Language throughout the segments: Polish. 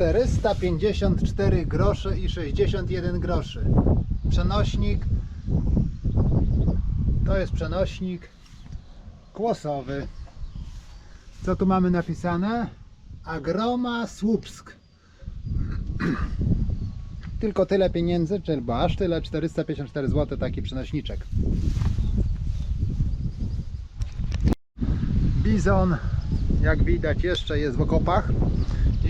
454 grosze i 61 groszy. Przenośnik to jest przenośnik kłosowy. Co tu mamy napisane? Agroma Słupsk. Tylko tyle pieniędzy, czyli bo aż tyle 454 zł taki przenośniczek. Bizon, jak widać, jeszcze jest w okopach.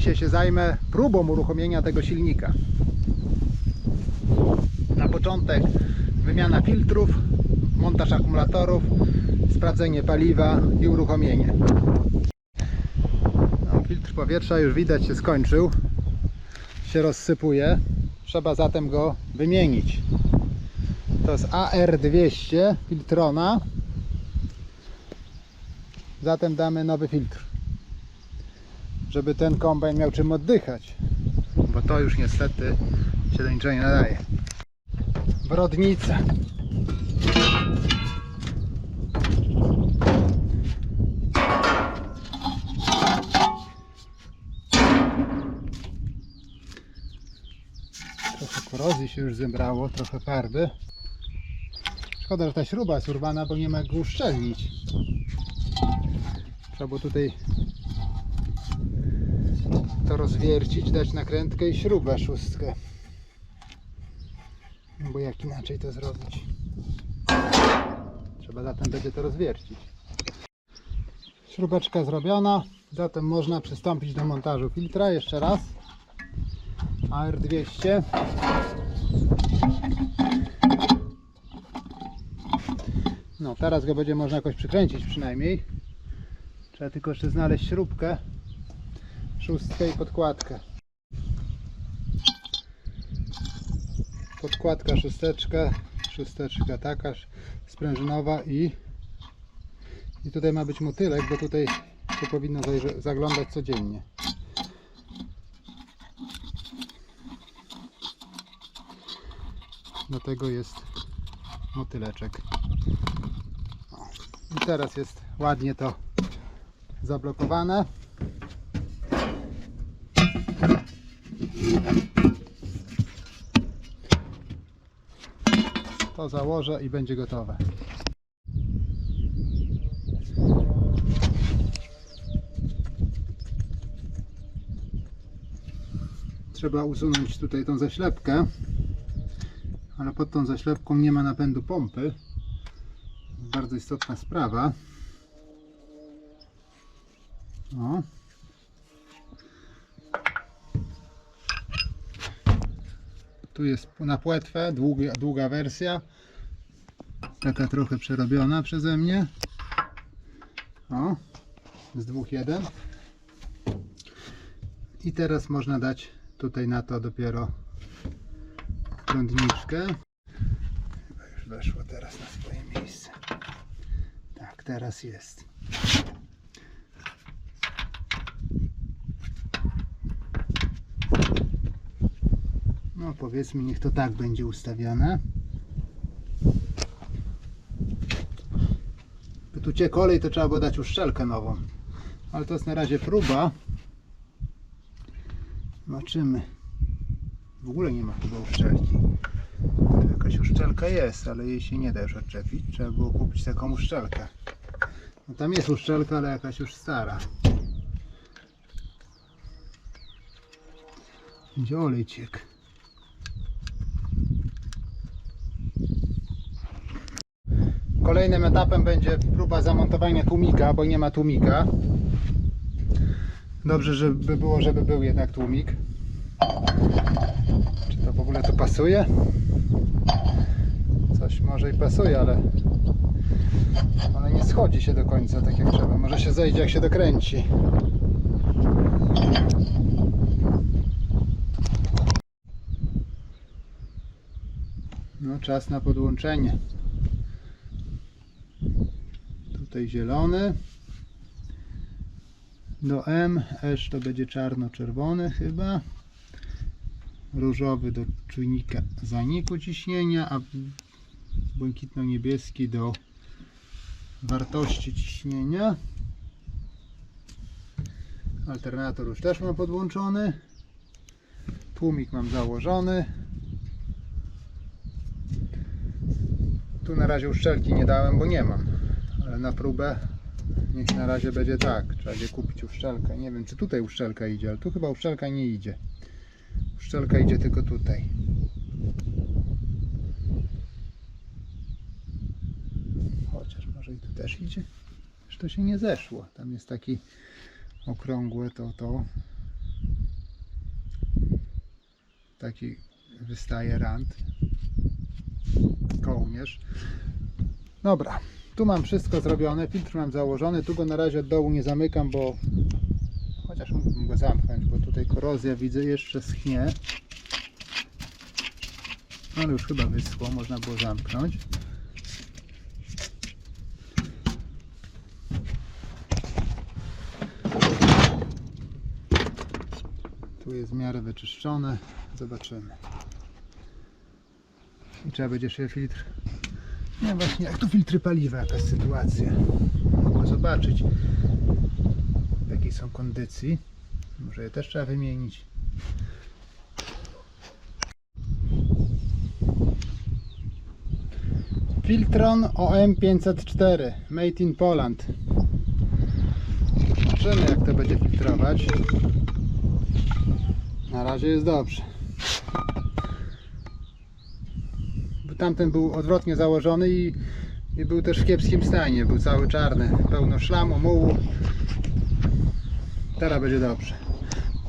Dzisiaj się zajmę próbą uruchomienia tego silnika. Na początek wymiana filtrów, montaż akumulatorów, sprawdzenie paliwa i uruchomienie. No, filtr powietrza już widać się skończył, się rozsypuje. Trzeba zatem go wymienić. To jest AR200 Filtrona. Zatem damy nowy filtr, żeby ten kombajn miał czym oddychać, bo to już niestety się do niczego nie nadaje. Brodnica. Trochę korozji się już zebrało, trochę farby. Szkoda, że ta śruba jest urwana, bo nie ma go uszczelnić. Trzeba było tutaj to rozwiercić, dać nakrętkę i śrubę szóstkę. No bo jak inaczej to zrobić? Trzeba zatem będzie to rozwiercić. Śrubeczka zrobiona, zatem można przystąpić do montażu filtra jeszcze raz. AR200. No teraz go będzie można jakoś przykręcić przynajmniej. Trzeba tylko jeszcze znaleźć śrubkę, szóstkę i podkładkę. Podkładka, szósteczka, szósteczka taka sprężynowa i i tutaj ma być motylek, bo tutaj się powinno zaglądać codziennie. Do tego jest motyleczek. I teraz jest ładnie to zablokowane. To założę i będzie gotowe. Trzeba usunąć tutaj tą zaślepkę, ale pod tą zaślepką nie ma napędu pompy. Bardzo istotna sprawa. O. Tu jest na płetwę, długa, długa wersja. Taka trochę przerobiona przeze mnie. O, z dwóch jeden. I teraz można dać tutaj na to dopiero prądniczkę. Chyba już weszło teraz na swoje miejsce. Tak, teraz jest. No powiedzmy, niech to tak będzie ustawione. By tu cię kolej, to trzeba było dać uszczelkę nową. Ale to jest na razie próba. Zobaczymy. W ogóle nie ma chyba uszczelki. Jakaś uszczelka jest, ale jej się nie da już odczepić. Trzeba było kupić taką uszczelkę. No tam jest uszczelka, ale jakaś już stara. Będzie olejciek. Kolejnym etapem będzie próba zamontowania tłumika, bo nie ma tłumika. Dobrze, żeby było, żeby był jednak tłumik. Czy to w ogóle to pasuje? Coś może i pasuje, ale ale nie schodzi się do końca tak jak trzeba. Może się zejdzie jak się dokręci. No czas na podłączenie. Tutaj zielony. Do M, S to będzie czarno-czerwony chyba. Różowy do czujnika zaniku ciśnienia, a błękitno-niebieski do wartości ciśnienia. Alternator już też mam podłączony. Tłumik mam założony. Tu na razie uszczelki nie dałem, bo nie mam. Ale na próbę niech na razie będzie tak. Trzeba będzie kupić uszczelkę. Nie wiem, czy tutaj uszczelka idzie, ale tu chyba uszczelka nie idzie. Uszczelka idzie tylko tutaj. Chociaż może i tu też idzie. Już to się nie zeszło. Tam jest taki okrągłe to to. Taki wystaje rand. Kołnierz. Dobra, tu mam wszystko zrobione, filtr mam założony, tu go na razie od dołu nie zamykam, bo chociaż mógłbym go zamknąć, bo tutaj korozja widzę jeszcze schnie. No, Ale już chyba wyschło, można było zamknąć. Tu jest w miarę wyczyszczone, zobaczymy. I trzeba będzie jeszcze filtr nie wiem właśnie jak tu filtry paliwa, jakaś sytuacja. Mogę zobaczyć w jakiej są kondycji. Może je też trzeba wymienić. Filtron OM504 Made in Poland. Zobaczymy jak to będzie filtrować. Na razie jest dobrze. Tamten był odwrotnie założony i, i był też w kiepskim stanie. Był cały czarny, pełno szlamu, mułu. Teraz będzie dobrze.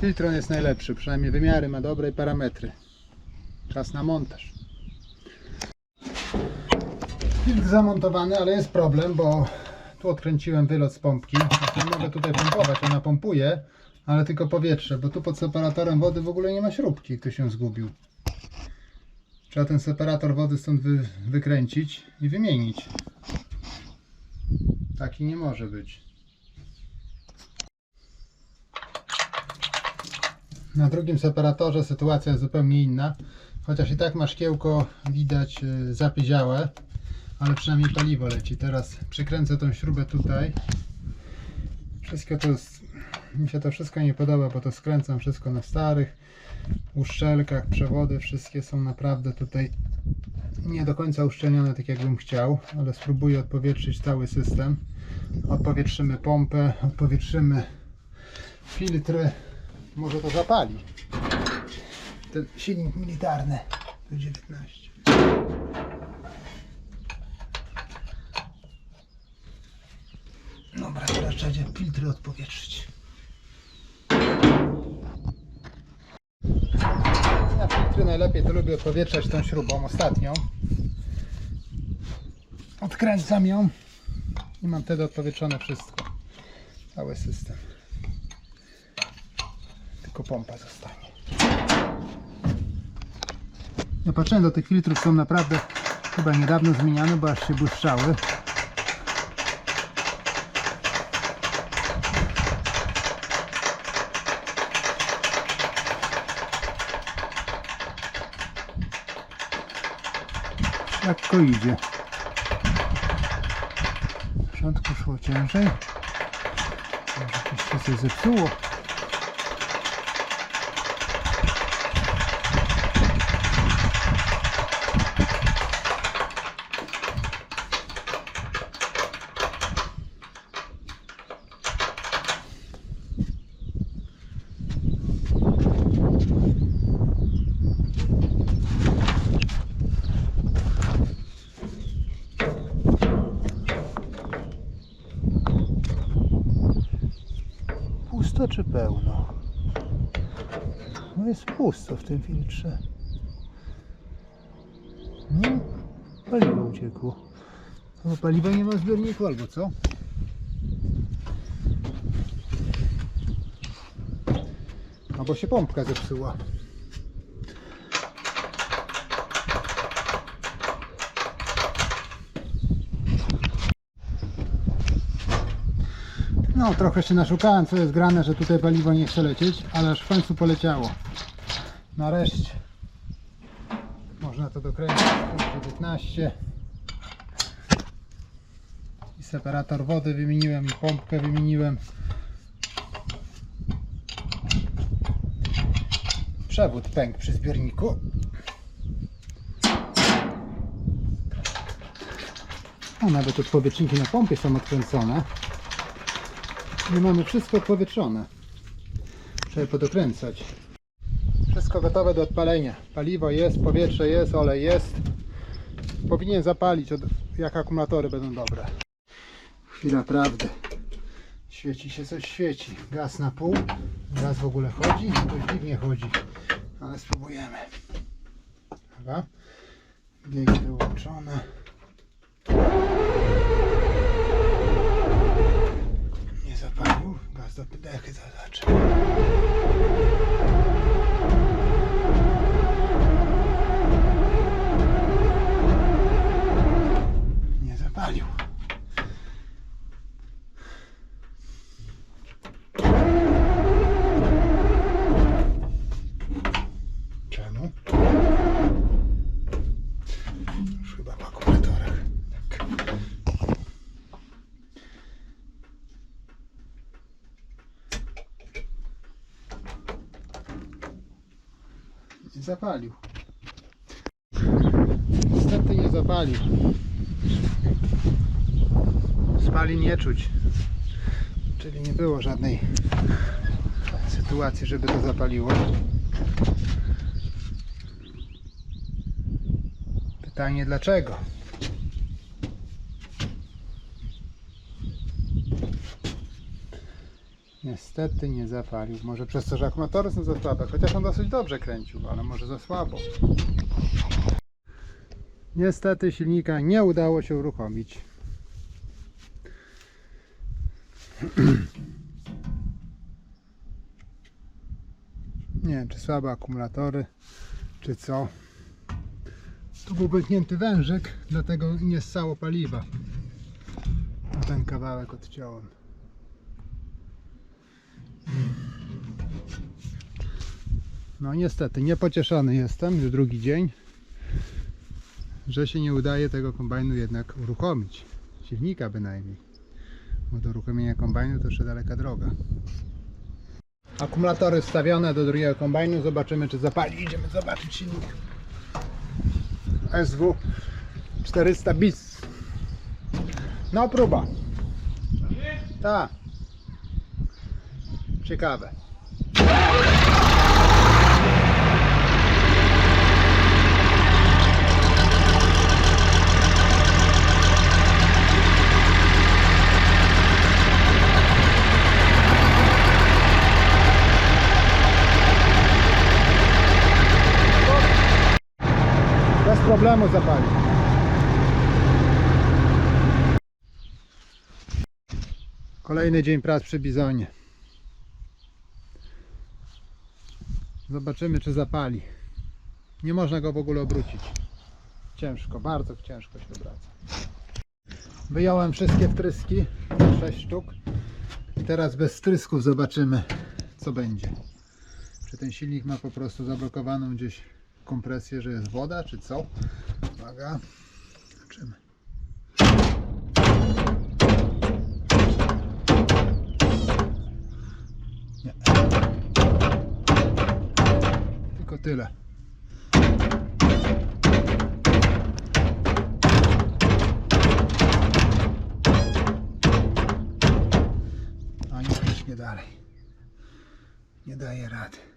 Filtron jest najlepszy, przynajmniej wymiary ma dobre i parametry. Czas na montaż. Filtr zamontowany, ale jest problem, bo tu odkręciłem wylot z pompki. Znaczy, mogę tutaj pompować, ona pompuje, ale tylko powietrze, bo tu pod separatorem wody w ogóle nie ma śrubki, kto się zgubił. Trzeba ten separator wody stąd wy, wykręcić i wymienić. Taki nie może być. Na drugim separatorze sytuacja jest zupełnie inna. Chociaż i tak ma szkiełko widać y, zapyziałe, ale przynajmniej paliwo leci. Teraz przykręcę tą śrubę tutaj. Wszystko to jest, mi się to wszystko nie podoba, bo to skręcam wszystko na starych uszczelkach, przewody wszystkie są naprawdę tutaj nie do końca uszczelnione tak jakbym chciał, ale spróbuję odpowietrzyć cały system. Odpowietrzymy pompę, odpowietrzymy filtry. Może to zapali. Ten silnik militarny. Tu 19. Dobra, teraz trzeba filtry odpowietrzyć. Filtry najlepiej to lubię odpowietrzać tą śrubą ostatnią. Odkręcam ją i mam wtedy odpowietrzone wszystko. Cały system. Tylko pompa zostanie. Ja patrzyłem do tych filtrów, są naprawdę chyba niedawno zmieniane, bo aż się błyszczały. Lekko idzie. W początku szło ciężej. Może jakieś się coś zepsuło. Pusto czy pełno? No jest pusto w tym filtrze. Nie? Paliwo uciekło. No paliwa nie ma w zbiorniku albo co? Albo się pompka zepsuła. No, trochę się naszukałem, co jest grane, że tutaj paliwo nie chce lecieć, ale aż w końcu poleciało. Nareszcie. Można to dokręcić. Punkt 19. I separator wody wymieniłem, i pompkę wymieniłem. przewód pękł przy zbiorniku. A nawet odpowietrzniki na pompie są odkręcone. I mamy wszystko odpowietrzone. Trzeba podokręcać. Wszystko gotowe do odpalenia. Paliwo jest, powietrze jest, olej jest. Powinien zapalić, jak akumulatory będą dobre. Chwila prawdy. Świeci się coś świeci. Gaz na pół. Gaz w ogóle chodzi? To dziwnie chodzi. Ale spróbujemy. Dobra. Biegi wyłączone. Nie Gaz do dechy zaznaczy. Nie zapalił. Czemu? Już chyba w akumulatorach. Tak. Nie zapalił. Niestety nie zapalił. Spali nie czuć. Czyli nie było żadnej sytuacji, żeby to zapaliło. Pytanie dlaczego? Niestety nie zapalił. Może przez to, że akumulatory są za słabe, chociaż on dosyć dobrze kręcił, ale może za słabo. Niestety silnika nie udało się uruchomić. Nie wiem, czy słabe akumulatory, czy co. Tu był pęknięty wężyk, dlatego nie ssało paliwa. A ten kawałek odciąłem. No niestety, niepocieszony jestem, już drugi dzień, że się nie udaje tego kombajnu jednak uruchomić. Silnika bynajmniej. Bo do uruchomienia kombajnu to jeszcze daleka droga. Akumulatory wstawione do drugiego kombajnu. Zobaczymy czy zapali. Idziemy zobaczyć silnik. SW 400 bis. No próba. Tak. Ciekawe. Bez problemu zapali. Kolejny dzień prac przy bizonie. Zobaczymy czy zapali. Nie można go w ogóle obrócić. Ciężko, bardzo ciężko się obraca. Wyjąłem wszystkie wtryski, 6 sztuk. I teraz bez wtrysków zobaczymy co będzie. Czy ten silnik ma po prostu zablokowaną gdzieś kompresję, że jest woda, czy co? Uwaga, zobaczymy. Nie. Tylko tyle. A nie, nie dalej. Nie daje rady.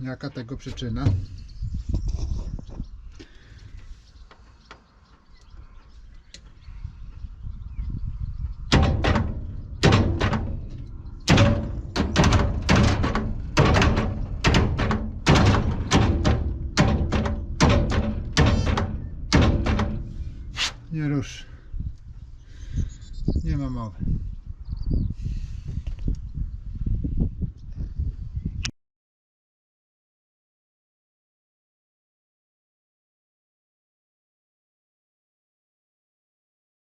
Jaka tego przyczyna? Nie rusz. Nie ma mowy.